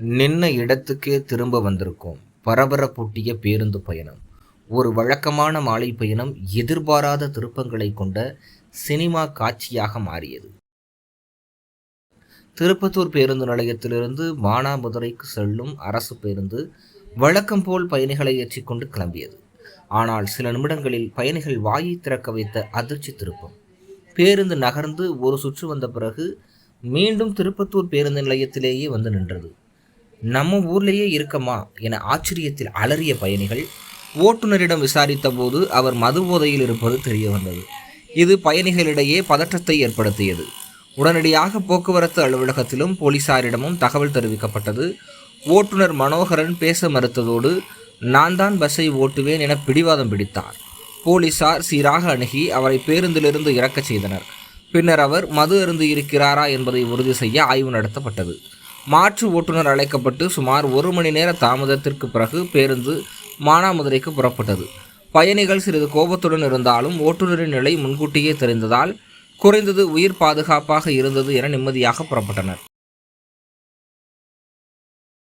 நின்ன இடத்துக்கே திரும்ப வந்திருக்கோம். பரபரப்பூட்டிய பேருந்து பயணம். ஒரு வழக்கமான மாலை பயணம் எதிர்பாராத திருப்பங்களை கொண்ட சினிமா காட்சியாக மாறியது. திருப்பத்தூர் பேருந்து நிலையத்திலிருந்து மானாமதுரைக்கு செல்லும் அரசு பேருந்து வழக்கம் போல் பயணிகளை ஏற்றிக்கொண்டு கிளம்பியது. ஆனால் சில நிமிடங்களில் பயணிகள் வாயை திறக்க வைத்த அதிர்ச்சி திருப்பம். பேருந்து நகர்ந்து ஒரு சுற்று வந்த பிறகு மீண்டும் திருப்பத்தூர் பேருந்து நிலையத்திலேயே வந்து நின்றது. நம்ம ஊர்லேயே இருக்கமா என ஆச்சரியத்தில் அலறிய பயணிகள் ஓட்டுநரிடம் விசாரித்த போது அவர் மது போதையில் இருப்பது தெரிய வந்தது. இது பயணிகளிடையே பதற்றத்தை ஏற்படுத்தியது. உடனடியாக போக்குவரத்து அலுவலகத்திலும் போலீசாரிடமும் தகவல் தெரிவிக்கப்பட்டது. ஓட்டுநர் மனோகரன் பேச மறுத்ததோடு நான் தான் பஸ்ஸை ஓட்டுவேன் என பிடிவாதம் பிடித்தார். போலீசார் சீராக அணுகி அவரை பேருந்திலிருந்து இறக்கச் செய்தனர். பின்னர் அவர் மது அருந்து இருக்கிறாரா என்பதை உறுதி செய்ய ஆய்வு நடத்தப்பட்டது. மாற்று ஓட்டுநர் அழைக்கப்பட்டு சுமார் ஒரு மணி நேர தாமதத்திற்கு பிறகு பேருந்து மானாமதுரைக்கு புறப்பட்டது. பயணிகள் சிறிது கோபத்துடன் இருந்தாலும் ஓட்டுநரின் நிலை முன்கூட்டியே தெரிந்ததால் குறைந்தது உயிர் பாதுகாப்பாக இருந்தது என நிம்மதியாக புறப்பட்டனர்.